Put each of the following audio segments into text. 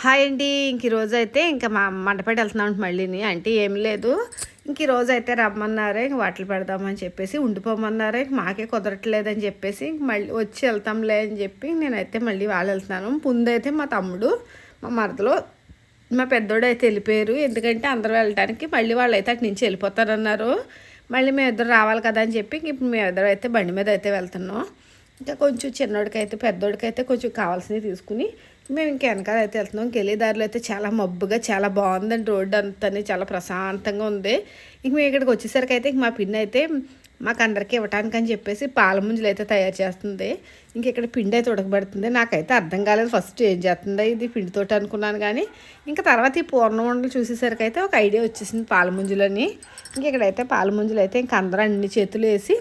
Hi అండి. ఇంక ఈరోజు అయితే ఇంకా మా మంటపేట వెళ్తున్నాం మళ్ళీని. అంటే ఏం లేదు. ఇంక ఈరోజు అయితే రమ్మన్నారే ఇంక వాటలు పెడదామని చెప్పేసి ఉండిపోమన్నారే ఇంక మాకే కుదరట్లేదని చెప్పేసి ఇంక మళ్ళీ వచ్చి వెళ్తాంలే అని చెప్పి నేనైతే మళ్ళీ వాళ్ళు వెళ్తున్నాను. ముందైతే మా తమ్ముడు మా మరదలో మా పెద్దోడు అయితే వెళ్ళిపోయారు. ఎందుకంటే అందరూ వెళ్ళడానికి మళ్ళీ వాళ్ళు అయితే అటు నుంచి వెళ్ళిపోతారన్నారు. మళ్ళీ మేము ఇద్దరు రావాలి కదా అని చెప్పి ఇంక ఇప్పుడు మేము ఇద్దరు అయితే బండి మీద అయితే వెళ్తున్నాం. ఇంకా కొంచెం చిన్నోడికైతే పెద్దోడికైతే కొంచెం కావాల్సినవి తీసుకుని మేము ఇంకా వెనకాల అయితే వెళ్తున్నాం. ఇంకెళ్ళే దారిలో అయితే చాలా మబ్బుగా చాలా బాగుందండి రోడ్డు అంతా చాలా ప్రశాంతంగా ఉంది. ఇంక మేము ఇక్కడికి వచ్చేసరికి అయితే ఇంక మా పిండి అయితే మాకు అందరికీ ఇవ్వటానికి అని చెప్పేసి పాల ముంజలు అయితే తయారు చేస్తుంది. ఇంక ఇక్కడ పిండి అయితే ఉడకబడుతుంది. నాకైతే అర్థం కాలేదు ఫస్ట్ ఏం చేస్తుందా ఇది పిండితోటి అనుకున్నాను కానీ ఇంకా తర్వాత ఈ పూర్ణ వండలు చూసేసరికి అయితే ఒక ఐడియా వచ్చేసింది పాల ముంజులని. ఇంక ఇక్కడైతే పాల ముంజలు అయితే ఇంక అందరూ అన్ని చేతులు వేసి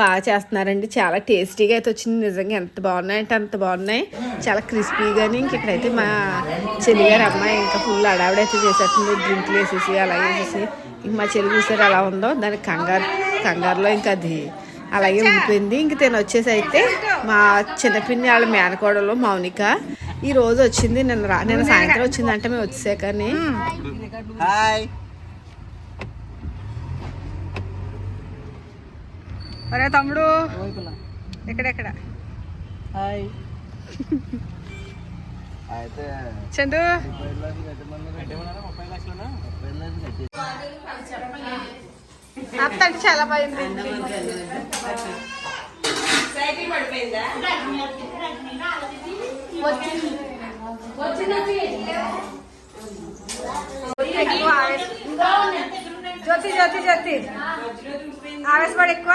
బాగా చేస్తున్నారండి. చాలా టేస్టీగా అయితే వచ్చింది. నిజంగా ఎంత బాగున్నాయి అంటే అంత బాగున్నాయి. చాలా క్రిస్పీగాని ఇంక ఇక్కడైతే మా చెల్లిగారు అమ్మాయి ఇంకా ఫుల్ అడావిడైతే చేసేస్తుంది. డ్రింక్లు వేసేసి అలాగే వేసేసి. ఇంక మా చెల్లి చూసారు ఎలా ఉందో. దానికి కంగారు కంగారులో ఇంకా అది అలాగే ఉండిపోయింది. ఇంక తిన వచ్చేసి అయితే మా చిన్నపిన్ని వాళ్ళ మేనకోడలు మౌనిక. ఈ రోజు వచ్చింది. నిన్న రా నిన్న సాయంత్రం వచ్చింది అంటే మేము వచ్చేసాకని. హాయ్. ఒరే తమ్ముడు ఎక్కడెక్కడ హాయ్ అయితే చందు అత్తంటే చాలా పోయింది జ్యోతి జ్యోతి జ్యోతి ఆవేశపడి ఎక్కువ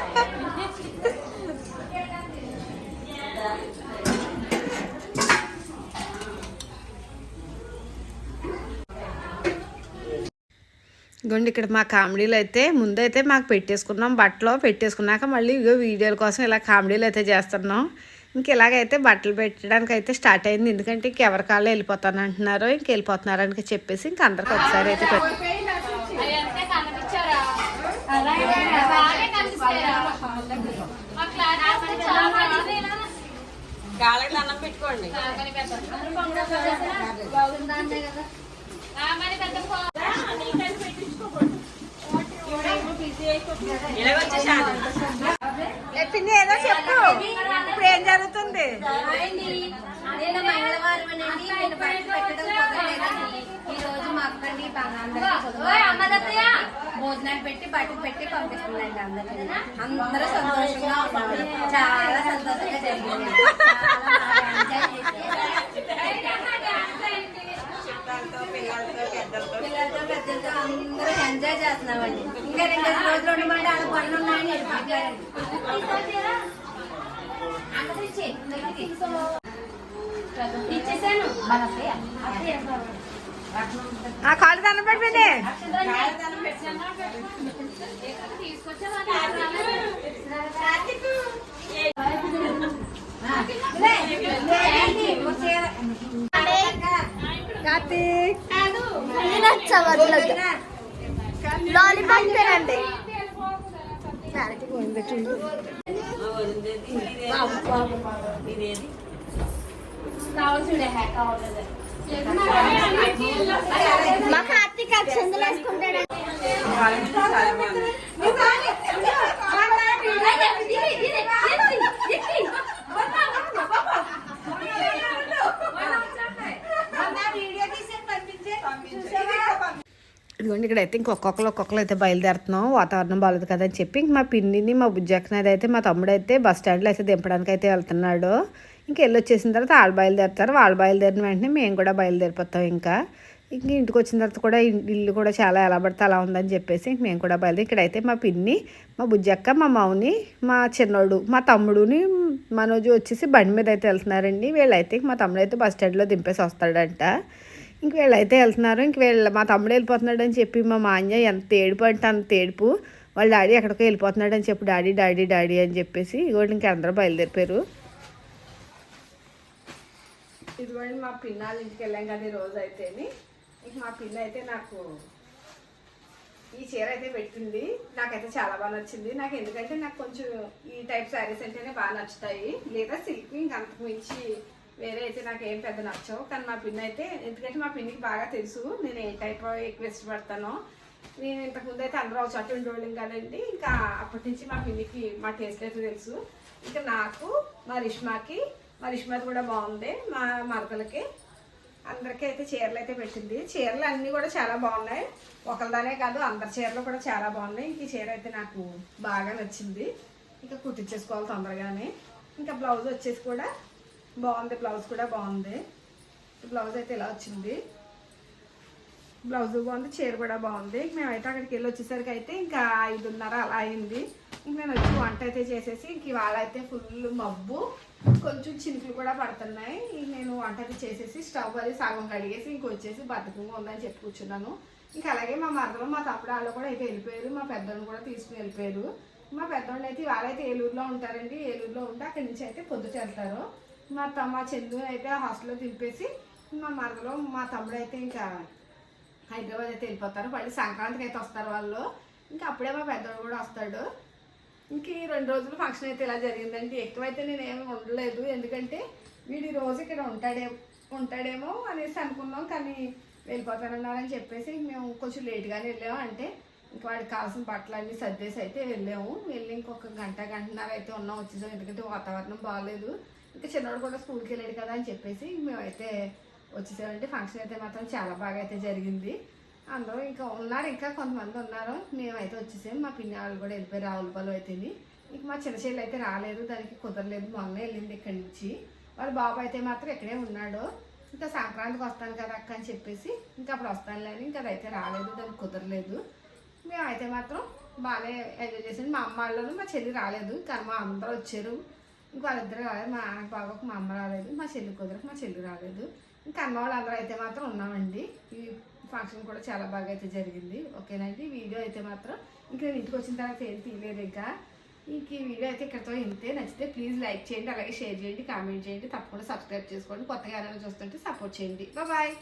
ఇగోండి ఇక్కడ మా కామెడీలు అయితే ముందైతే మాకు పెట్టేసుకున్నాం బట్టలు పెట్టేసుకున్నాక మళ్ళీ ఇగో వీడియోల కోసం ఇలా కామెడీలు అయితే చేస్తున్నాం. ఇంక ఇలాగైతే బట్టలు పెట్టడానికి అయితే స్టార్ట్ అయింది. ఎందుకంటే ఇంక ఎవరి కాళ్ళు వెళ్ళిపోతాను అంటున్నారు ఇంక వెళ్ళిపోతున్నారు అని చెప్పేసి ఇంక అందరికి ఒకసారి అయితే పెట్- అయ్యంతే కనిపించారా బాగానే కనిపిస్తారా మా క్లాస్ అసలు చాలా మందిదేనా? బాగుందా కదా ఆ, మరి పెద్ద ఫో- ఏ పిన్ని ఏదో చెప్పు. ఇప్పుడు ఏం జరుగుతుంది? నేను మంగళవారం అండి నేను బయట పెట్టడం కుదరలేదండి. ఈ రోజు మా అక్కండి అందరికీ ఓయ్, అమ్మ దత్తయ్య. భోజనాలు పెట్టి బట్టలు పెట్టి పంపిస్తుందండి అందరికీ అందరూ సంతోషంగా ఉన్నారు. చాలా సంతోషంగా జరిగింది చాలా బాగా ఎంజాయ్ చేసి పిల్లలతో పెద్దలతో అందరూ ఎంజాయ్ చేస్తున్నామండి ఇంకా రెండు రోజులు ఉండమంటే వాళ్ళ పనులు ఉన్నాయని ఇచ్చేసాను. ఆ కాళ్ళు దండం పెట్టి పిన్ని కార్తీక్. లాలీపాప్ తినండి. మా కార్తీక్ అక్షంతలు వేసుకుంటాడు? ఇదిగోండి అయితే ఇంకొకరు ఒక్కొక్కరు అయితే బయలుదేరుతున్నాం. వాతావరణం బాగలేదు కదా అని చెప్పి ఇంక మా పిన్నిని మా బుజ్జక్కనది అయితే మా తమ్ముడు అయితే బస్ స్టాండ్లో అయితే దింపడానికి అయితే వెళ్తున్నాడు. ఇంక వెళ్ళి వచ్చేసిన తర్వాత వాళ్ళు బయలుదేరుతారు. వాళ్ళు బయలుదేరిన వెంటనే మేము కూడా బయలుదేరిపోతాం ఇంకా. ఇంక ఇంటికి వచ్చిన తర్వాత కూడా ఇల్లు కూడా చాలా ఎలా పడితే అలా ఉందని చెప్పేసి ఇంక మేము కూడా బయలుదేరి ఇక్కడైతే మా పిన్ని మా బుజ్జక్క మా మౌని మా చిన్నోడు మా తమ్ముడుని మనోజు వచ్చేసి బండి మీద అయితే వెళ్తున్నారండి. వీళ్ళైతే మా తమ్ముడు అయితే బస్ స్టాండ్లో దింపేసి వస్తాడంట. ఇంక వీళ్ళైతే వెళ్తున్నారు. ఇంక వీళ్ళ మా తమ్ముడు వెళ్ళిపోతున్నాడు అని చెప్పి మా మాన్య ఎంత ఏడుపు అంటే అంత ఏడుపు. వాళ్ళ డాడీ ఎక్కడికో వెళ్ళిపోతున్నాడు అని చెప్పి డాడీ డాడీ డాడీ అని చెప్పేసి ఇవాళ ఇంక అందరూ బయలుదేరిపోయారు. ఇదిగోండి మా పిన్నాళ్ళ ఇంటికి వెళ్ళాం కదా ఈ రోజు అయితేని. ఇంక మా పిన్న అయితే నాకు ఈ చీర అయితే పెట్టింది. నాకైతే చాలా బాగా నచ్చింది. నాకు ఎందుకంటే నాకు కొంచెం ఈ టైప్ శారీస్ అంటేనే బాగా నచ్చుతాయి. లేదా సిల్క్ ఇంక అంతకు మించి వేరే అయితే నాకు ఏం పెద్ద నచ్చవు కానీ మా పిన్ అయితే ఎందుకంటే మా పిన్నికి బాగా తెలుసు నేను ఏ టైప్ ఎక్కువ ఇష్టపడతానో. నేను ఇంతకుముందు అయితే అందరూ ఒక చోట ఉండేవాళ్ళం కదండి ఇంకా అప్పటి నుంచి మా పిన్నికి మా టేస్ట్ అయితే తెలుసు. ఇంకా నాకు మా రిష్మాకి మా రిష్మాది కూడా బాగుంది మా మరదలకి. అందరికీ అయితే చీరలు అయితే పెట్టింది. చీరలు అన్నీ కూడా చాలా బాగున్నాయి. ఒకరిదానే కాదు అందరి చీరలు కూడా చాలా బాగున్నాయి. ఇంక చీర అయితే నాకు బాగా నచ్చింది. ఇంకా కుట్టించేసుకోవాలి తొందరగానే. ఇంకా బ్లౌజ్ వచ్చేసి కూడా బాగుంది బ్లౌజ్ కూడా బాగుంది. బ్లౌజ్ అయితే ఇలా వచ్చింది. బ్లౌజ్ బాగుంది చీర కూడా బాగుంది. మేమైతే అక్కడికి వెళ్ళి వచ్చేసరికి అయితే ఇంకా ఐదున్నర అలా అయింది. ఇంక నేను వచ్చి వంట అయితే చేసేసి ఇంక ఇవాళ అయితే ఫుల్ మబ్బు కొంచెం చినుకులు కూడా పడుతున్నాయి. నేను వంట అయితే చేసేసి స్టవ్ అది సగం కడిగేసి ఇంకొచ్చేసి బతుకంగా ఉందని చెప్పి కూర్చున్నాను. ఇంకా అలాగే మా మరదలు మా తప్పుడు వాళ్ళు కూడా అయితే వెళ్ళిపోయారు. మా పెద్దోళ్ళు కూడా తీసుకుని వెళ్ళిపోయారు. మా పెద్దోళ్ళు అయితే ఇవాళ అయితే ఏలూరులో ఉంటారండి. ఏలూరులో ఉంటే అక్కడి నుంచి అయితే పొద్దుట వెళ్తారు. మా తమ్మ చెల్లుని అయితే హాస్టల్లో దింపేసి మా మరదలో మా తమ్ముడు అయితే ఇంకా హైదరాబాద్ అయితే వెళ్ళిపోతారు. మళ్ళీ సంక్రాంతికి అయితే వస్తారు వాళ్ళు. ఇంకా అప్పుడే మా పెద్దోడు కూడా వస్తాడు. ఇంక ఈ రెండు రోజులు ఫంక్షన్ అయితే ఇలా జరిగిందండి. ఎక్కువైతే నేను ఏమి ఉండలేదు. ఎందుకంటే వీడు రోజు ఇక్కడ ఉంటాడే ఉంటాడేమో అనేసి అనుకున్నాం. కానీ వెళ్ళిపోతానన్నారని చెప్పేసి మేము కొంచెం లేట్గానే వెళ్ళాము అంటే ఇంక వాడికి కావాల్సిన బట్టలు అన్నీ సర్దేసి అయితే వెళ్ళాము. వెళ్ళి ఇంకొక గంట గంటన్నర అయితే ఉన్నాం వచ్చేసాం. ఎందుకంటే వాతావరణం బాగాలేదు ఇంకా చిన్నవాడు కూడా స్కూల్కి వెళ్ళాడు కదా అని చెప్పేసి మేమైతే వచ్చేసామంటే ఫంక్షన్ అయితే మాత్రం చాలా బాగా అయితే జరిగింది. అందరూ ఇంకా ఉన్నారు ఇంకా కొంతమంది ఉన్నారు. మేమైతే వచ్చేసాం. మా పిన్ని వాళ్ళు కూడా వెళ్ళిపోయి రావులపాలు అయితేని. ఇంక మా చిన్న చెల్లి అయితే రాలేదు దానికి కుదరలేదు. మొన్న వెళ్ళింది ఇక్కడి నుంచి. వాళ్ళ బాబు అయితే మాత్రం ఇక్కడే ఉన్నాడు. ఇంకా సంక్రాంతికి వస్తాను కదా అక్క అని చెప్పేసి ఇంకా అప్పుడు వస్తానులే అని ఇంకా అదైతే రాలేదు దానికి కుదరలేదు. మేమైతే మాత్రం బాగానే ఎంజాయ్ చేసాను మా అమ్మ వాళ్ళను మా చెల్లి రాలేదు కానీ మా అందరూ వచ్చారు. ఇంకా వాళ్ళిద్దరు రాలేదు మా నాన్న బాబాకు మా అమ్మ రాలేదు. మా చెల్లి కుదరకు మా చెల్లి రాలేదు. ఇంకా అమ్మ వాళ్ళందరూ అయితే మాత్రం ఉన్నామండి. ఈ ఫంక్షన్ కూడా చాలా బాగా అయితే జరిగింది. ఓకేనండి వీడియో అయితే మాత్రం ఇంకా నేను ఇంటికి వచ్చిన తర్వాత ఏం తీయలేదు ఇంకా. ఇంక ఈ వీడియో అయితే ఇక్కడతో ఇంతే. నచ్చితే ప్లీజ్ లైక్ చేయండి. అలాగే షేర్ చేయండి. కామెంట్ చేయండి. తప్పకుండా సబ్స్క్రైబ్ చేసుకోండి. కొత్తగా ఎవరైనా చూస్తుంటే సపోర్ట్ చేయండి. బాయ్.